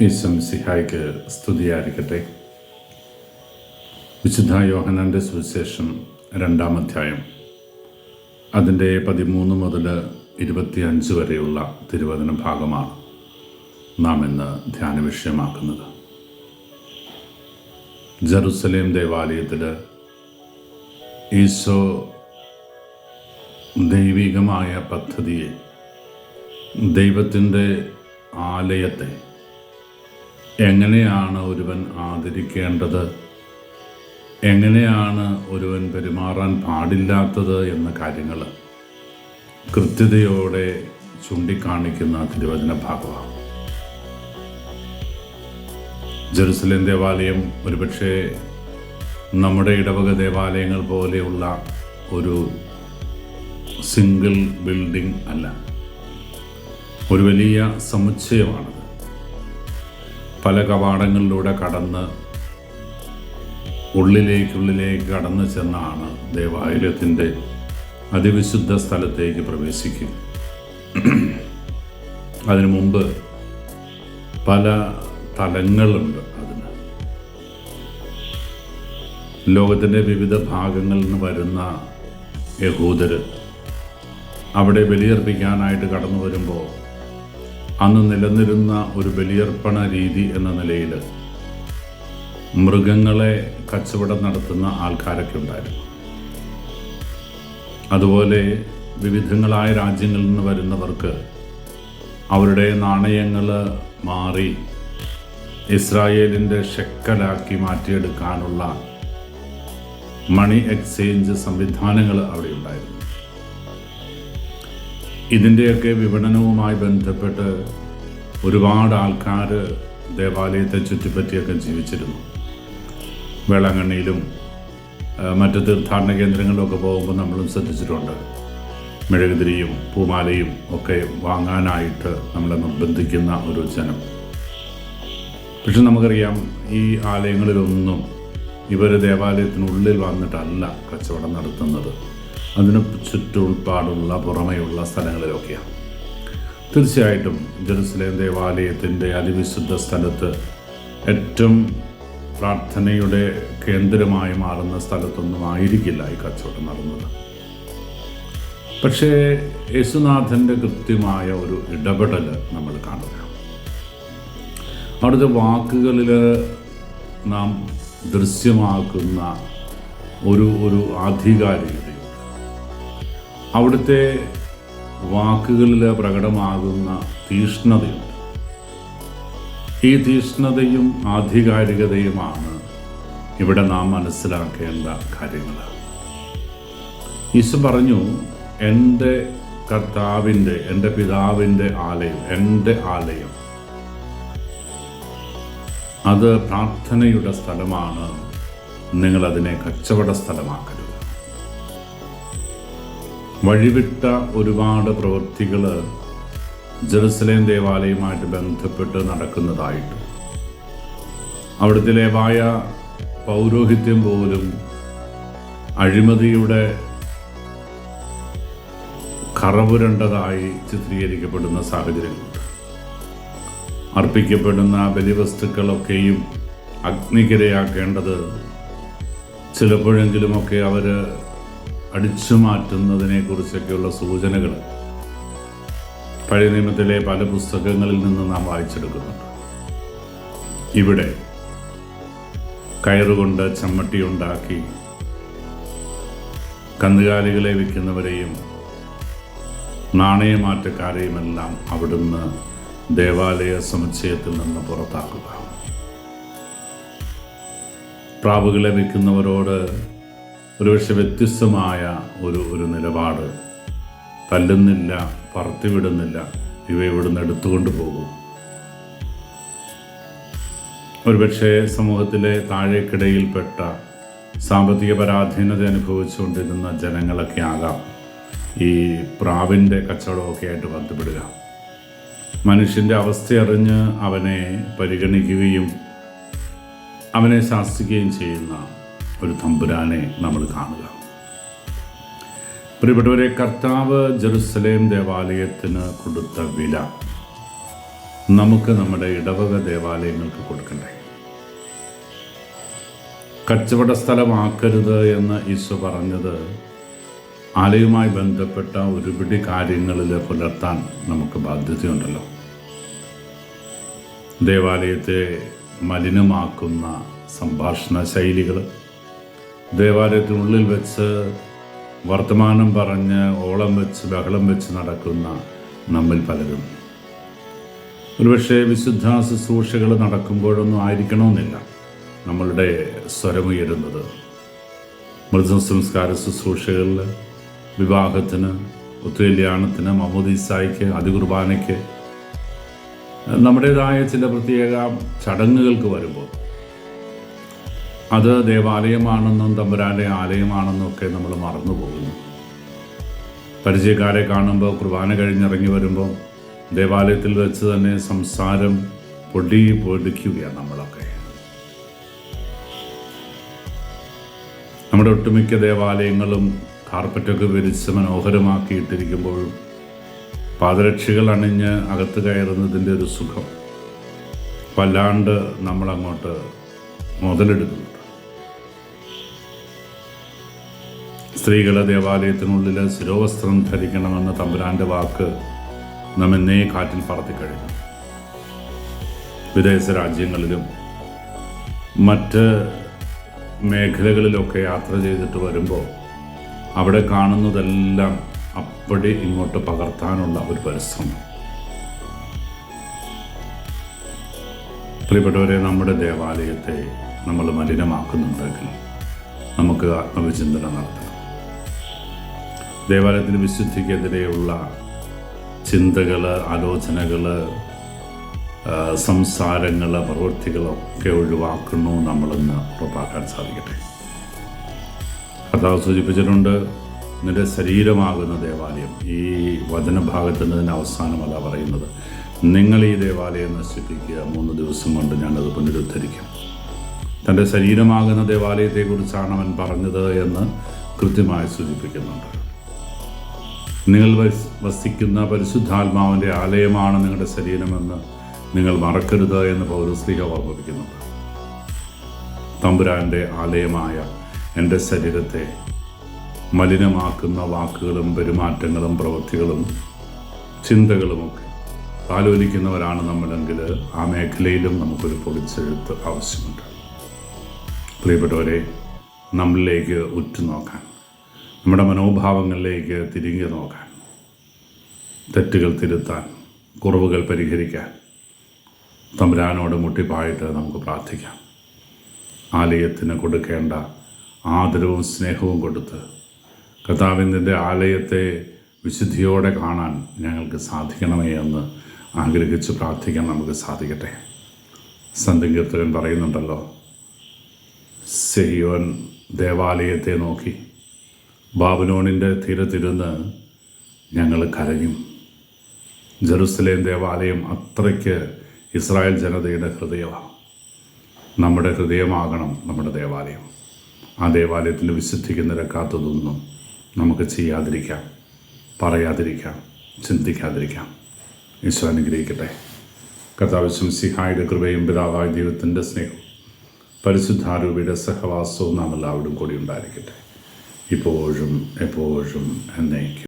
ഈശംസിഹായ്ക്ക് സ്തുതിയായിരിക്കട്ടെ. വിശുദ്ധ യോഹനാന്റെ സുവിശേഷം രണ്ടാം അധ്യായം. അതിന്റെ പതിമൂന്ന് മുതൽ ഇരുപത്തിയഞ്ച് വരെയുള്ള തിരുവചന ഭാഗമാണ് നാം ഇന്ന് ധ്യാന വിഷയമാക്കുന്നത്. ജറുസലേം ദേവാലയത്തിൽ ഈശോ ദൈവികമായ പദ്ധതിയെ ദൈവത്തിന്റെ ആലയത്തെ എങ്ങനെയാണ് ഒരുവൻ ആദരിക്കേണ്ടത്? എങ്ങനെയാണ് ഒരുവൻ പെരുമാറാൻ പാടില്ലാത്തത് എന്ന കാര്യങ്ങൾ കൃത്യതയോടെ ചൂണ്ടിക്കാണിക്കുന്ന തിരുവചന ഭാഗമാണ്. ജെറുസലേം ദേവാലയം ഒരുപക്ഷെ നമ്മുടെ ഇടവക ദേവാലയങ്ങൾ പോലെയുള്ള ഒരു സിംഗിൾ ബിൽഡിംഗ് അല്ല. ഒരു വലിയ സമുച്ചയമാണത്. പല കവാടങ്ങളിലൂടെ കടന്ന് ഉള്ളിലേക്കുള്ളിലേക്ക് കടന്നു ചെന്നാണ് ദേവാലയത്തിന്റെ അതിവിശുദ്ധ സ്ഥലത്തേക്ക് പ്രവേശിക്കും അതിനു മുമ്പ് പല തലങ്ങളുണ്ട് അതിന്. ലോകത്തിന്റെ വിവിധ ഭാഗങ്ങളിൽ നിന്ന് വരുന്ന യഹൂദർ അവിടെ ബലിയർപ്പിക്കാനായിട്ട് കടന്നു വരുമ്പോൾ അന്ന് നിലനിരുന്ന ഒരു ബലിയർപ്പണ രീതി എന്ന നിലയിൽ മൃഗങ്ങളെ കച്ചവടം നടത്തുന്ന ആൾക്കാരൊക്കെ ഉണ്ടായിരുന്നു. അതുപോലെ വിവിധങ്ങളായ രാജ്യങ്ങളിൽ നിന്ന് വരുന്നവർക്ക് അവരുടെ നാണയങ്ങൾ മാറി ഇസ്രായേലിന്റെ ഷെക്കലാക്കി മാറ്റിയെടുക്കാനുള്ള മണി എക്സ്ചേഞ്ച് സംവിധാനങ്ങൾ അവിടെ ഉണ്ടായിരുന്നു. ഇതിന്റെയൊക്കെ വിപണനവുമായി ബന്ധപ്പെട്ട് ഒരുപാട് ആൾക്കാർ ദേവാലയത്തെ ചുറ്റിപ്പറ്റിയൊക്കെ ജീവിച്ചിരുന്നു. വേളാങ്കണ്ണിയിലും മറ്റ് തീർത്ഥാടന കേന്ദ്രങ്ങളിലൊക്കെ പോകുമ്പോൾ നമ്മളും ശ്രദ്ധിച്ചിട്ടുണ്ട്. മെഴുകുതിരിയും പൂമാലയും ഒക്കെ വാങ്ങാനായിട്ട് നമ്മളെ നിർബന്ധിക്കുന്ന ഒരു ജനം. പക്ഷെ നമുക്കറിയാം ഈ ആലയങ്ങളിലൊന്നും ഇവർ ദേവാലയത്തിനുള്ളിൽ വന്നിട്ടല്ല കച്ചവടം നടത്തുന്നത്. അതിന് ചുറ്റുപാടുള്ള പുറമെയുള്ള സ്ഥലങ്ങളിലൊക്കെയാണ്. തീർച്ചയായിട്ടും ജെറുസലേം ദേവാലയത്തിന്റെ അതിവിശുദ്ധ സ്ഥലത്ത് ഏറ്റവും പ്രാർത്ഥനയുടെ കേന്ദ്രമായി മാറുന്ന സ്ഥലത്തൊന്നും ആയിരിക്കില്ല ഈ കച്ചവടം നടന്നത്. പക്ഷേ യേശുനാഥന്റെ കൃത്യമായ ഒരു ഇടപെടൽ നമ്മൾ കാണുക അവിടുത്തെ വാക്കുകളിൽ നാം ദൃശ്യമാക്കുന്ന ഒരു ഒരു ആധികാരികതയുണ്ട് അവിടുത്തെ വാക്കുകളിൽ പ്രകടമാകുന്ന തീഷ്ണതയുണ്ട്. ഈ തീഷ്ണതയും ആധികാരികതയുമാണ് ഇവിടെ നാം മനസ്സിലാക്കേണ്ട കാര്യങ്ങൾ ഈശോ പറഞ്ഞു എന്റെ കർത്താവിന്റെ എന്റെ പിതാവിന്റെ ആലയം എന്റെ ആലയം അത് പ്രാർത്ഥനയുടെ സ്ഥലമാണ്. നിങ്ങളതിനെ കച്ചവട സ്ഥലമാക്കരുത് വഴിവിട്ട ഒരുപാട് പ്രവൃത്തികൾ ജെറുസലേം ദേവാലയവുമായിട്ട് ബന്ധപ്പെട്ട് നടക്കുന്നതായിട്ട്. അവിടുത്തെ ലേവായ പൗരോഹിത്യം പോലും അഴിമതിയുടെ കറപുരണ്ടതായി ചിത്രീകരിക്കപ്പെടുന്ന സാഹചര്യങ്ങളുണ്ട്. അർപ്പിക്കപ്പെടുന്ന ബലിവസ്തുക്കളൊക്കെയും അഗ്നിക്കിരയാക്കേണ്ടത് ചിലപ്പോഴെങ്കിലുമൊക്കെ അവർ അടിച്ചു മാറ്റുന്നതിനെക്കുറിച്ചൊക്കെയുള്ള സൂചനകൾ പഴയ നിയമത്തിലെ പല പുസ്തകങ്ങളിൽ നിന്ന് നാം വായിച്ചെടുക്കുന്നുണ്ട്. ഇവിടെ കയറുകൊണ്ട് ചമ്മട്ടി ഉണ്ടാക്കി കന്നുകാലികളെ വിൽക്കുന്നവരെയും നാണയമാറ്റക്കാരെയുമെല്ലാം അവിടുന്ന് ദേവാലയ സമുച്ചയത്തിൽ നിന്ന് പുറത്താക്കുക. പ്രാവുകളെ വിൽക്കുന്നവരോട് ഒരുപക്ഷെ വ്യത്യസ്തമായ ഒരു ഒരു നിലപാട്. തല്ലുന്നില്ല പറത്തിവിടുന്നില്ല ഇവ ഇവിടുന്ന് എടുത്തുകൊണ്ട് പോകും. ഒരുപക്ഷെ സമൂഹത്തിലെ താഴേക്കിടയിൽപ്പെട്ട സാമ്പത്തിക പരാധീനത അനുഭവിച്ചുകൊണ്ടിരുന്ന ജനങ്ങളൊക്കെ ആകാം. ഈ പ്രാവിന്റെ കച്ചവടമൊക്കെ ആയിട്ട് ബന്ധപ്പെടുക. മനുഷ്യന്റെ അവസ്ഥയറിഞ്ഞ് അവനെ പരിഗണിക്കുകയും അവനെ ശാസിക്കുകയും ചെയ്യുന്ന ഒരു തമ്പുരാനെ നമ്മൾ കാണുക. പ്രിയപ്പെട്ടവരെ കർത്താവ് ജെറുസലേം ദേവാലയത്തിന് കൊടുത്ത വില നമുക്ക് നമ്മുടെ ഇടവക ദേവാലയങ്ങൾക്ക് കൊടുക്കണ്ടേ? കച്ചവട സ്ഥലമാക്കരുത് എന്ന് ഈശോ പറഞ്ഞത് ആലയുമായി ബന്ധപ്പെട്ട ഒരുപിടി കാര്യങ്ങളിൽ പുലർത്താൻ നമുക്ക് ബാധ്യതയുണ്ടല്ലോ. ദേവാലയത്തെ മലിനമാക്കുന്ന സംഭാഷണ ശൈലികൾ ദേവാലയത്തിനുള്ളിൽ വെച്ച് വർത്തമാനം പറഞ്ഞ് ഓളം വെച്ച് ബഹളം വെച്ച് നടക്കുന്ന നമ്മിൽ പലരും. ഒരുപക്ഷെ വിശുദ്ധ ശുശ്രൂഷകൾ നടക്കുമ്പോഴൊന്നും ആയിരിക്കണമെന്നില്ല നമ്മളുടെ സ്വരമുയരുന്നത്. മൃതസംസ്കാര ശുശ്രൂഷകളിൽ വിവാഹത്തിന് ഒത്തുകല്യാണത്തിന് മമോദീസായിക്ക് അതികുർബാനയ്ക്ക് നമ്മുടേതായ ചില പ്രത്യേക ചടങ്ങുകൾക്ക് വരുമ്പോൾ അത് ദേവാലയമാണെന്നും തമ്പുരാന്റെ ആലയമാണെന്നും ഒക്കെ നമ്മൾ മറന്നു പോകുന്നു പരിചയക്കാരെ കാണുമ്പോൾ കുർബാന കഴിഞ്ഞിറങ്ങി വരുമ്പോൾ ദേവാലയത്തിൽ വെച്ച് തന്നെ സംസാരം പൊടി പൊടിക്കുകയാണ് നമ്മളൊക്കെ. നമ്മുടെ ഒട്ടുമിക്ക ദേവാലയങ്ങളും കാർപ്പറ്റൊക്കെ വിരിച്ച് മനോഹരമാക്കിയിട്ടിരിക്കുമ്പോഴും പാദരക്ഷികൾ അണിഞ്ഞ് അകത്ത് കയറുന്നതിന്റെ ഒരു സുഖം വല്ലാണ്ട് നമ്മളങ്ങോട്ട് മുതലെടുക്കുന്നുണ്ട് സ്ത്രീകളെ ദേവാലയത്തിനുള്ളിൽ ശിരോവസ്ത്രം ധരിക്കണമെന്ന തമ്പുരാന്റെ വാക്ക് നാം എന്നേ കാറ്റിൽ പറത്തിക്കഴിഞ്ഞു വിദേശ രാജ്യങ്ങളിലും മറ്റ് മേഖലകളിലൊക്കെ യാത്ര ചെയ്തിട്ട് വരുമ്പോൾ അവിടെ കാണുന്നതെല്ലാം അപ്പടി ഇങ്ങോട്ട് പകർത്താനുള്ള ഒരു പരിശ്രമം. പ്രിയപ്പെട്ടവരെ നമ്മുടെ ദേവാലയത്തെ നമ്മൾ മലിനമാക്കുന്നുണ്ടെങ്കിൽ നമുക്ക് ആത്മവിചിന്തനം നടത്തണം ദേവാലയത്തിന്റെ വിശുദ്ധിക്കെതിരെയുള്ള ചിന്തകൾ ആലോചനകൾ സംസാരങ്ങൾ പ്രവൃത്തികളൊക്കെ ഒഴിവാക്കുന്നു നമ്മളെന്ന് ഉറപ്പാക്കാൻ സാധിക്കട്ടെ. കഥാവ് സൂചിപ്പിച്ചിട്ടുണ്ട് നിന്റെ ശരീരമാകുന്ന ദേവാലയം. ഈ വചനഭാഗത്തിന്റെ അവസാനമല്ല പറയുന്നത്. നിങ്ങൾ ഈ ദേവാലയം നശിപ്പിക്കുക. മൂന്ന് ദിവസം കൊണ്ട് ഞാനത് പുനരുദ്ധരിക്കും. തന്റെ ശരീരമാകുന്ന ദേവാലയത്തെക്കുറിച്ചാണ് അവൻ പറഞ്ഞത് എന്ന് കൃത്യമായി സൂചിപ്പിക്കുന്നുണ്ട്. നിങ്ങൾ വസിക്കുന്ന പരിശുദ്ധാത്മാവിന്റെ ആലയമാണ് നിങ്ങളുടെ ശരീരമെന്ന് നിങ്ങൾ മറക്കരുത് എന്ന് പൗരസ്ലിഹ ഓർമ്മിപ്പിക്കുന്നുണ്ട് തമ്പുരാന്റെ ആലയമായ എന്റെ ശരീരത്തെ മലിനമാക്കുന്ന വാക്കുകളും പെരുമാറ്റങ്ങളും പ്രവൃത്തികളും ചിന്തകളുമൊക്കെ ആലോചിക്കുന്നവരാണ് നമ്മളെങ്കിൽ ആ മേഖലയിലും നമുക്കൊരു പൊളിച്ചെഴുത്ത് ആവശ്യമുണ്ട്. പ്രിയപ്പെട്ടവരെ നമ്മളിലേക്ക് ഉറ്റുനോക്കാൻ നമ്മുടെ മനോഭാവങ്ങളിലേക്ക് തിരിഞ്ഞു നോക്കാൻ തെറ്റുകൾ തിരുത്താൻ കുറവുകൾ പരിഹരിക്കാൻ തമ്പുരാനോട് മുട്ടിപ്പായിട്ട് നമുക്ക് പ്രാർത്ഥിക്കാം. ആലയത്തിന് കൊടുക്കേണ്ട ആദരവും സ്നേഹവും കൊടുത്ത് കർത്താവിന്റെ ആലയത്തെ വിശുദ്ധിയോടെ കാണാൻ ഞങ്ങൾക്ക് സാധിക്കണമേ എന്ന് ആഗ്രഹിച്ച് പ്രാർത്ഥിക്കാൻ നമുക്ക് സാധിക്കട്ടെ. സന്ധികീർത്തകൻ പറയുന്നുണ്ടല്ലോ സെഹിയോൻ ദേവാലയത്തെ നോക്കി ബാബുലോണിന്റെ തീരത്തിരുന്ന് ഞങ്ങൾ കരഞ്ഞു ജെറുസലേം ദേവാലയം അത്രയ്ക്ക് ഇസ്രായേൽ ജനതയുടെ ഹൃദയമാണ്. നമ്മുടെ ഹൃദയമാകണം നമ്മുടെ ദേവാലയം. ആ ദേവാലയത്തിൽ വിശുദ്ധിക്ക് നിരക്കാത്തതൊന്നും നമുക്ക് ചെയ്യാതിരിക്കാം പറയാതിരിക്കാം ചിന്തിക്കാതിരിക്കാം. ഈശോ അനുഗ്രഹിക്കട്ടെ. കഥാവശ്യം സിഹായുടെ കൃപയും പിതാവായ ദൈവത്തിന്റെ സ്നേഹവും പരിശുദ്ധാരൂപിയുടെ സഹവാസവും നാം എല്ലാവരും കൂടി ഉണ്ടായിരിക്കട്ടെ. и положим, и положим you.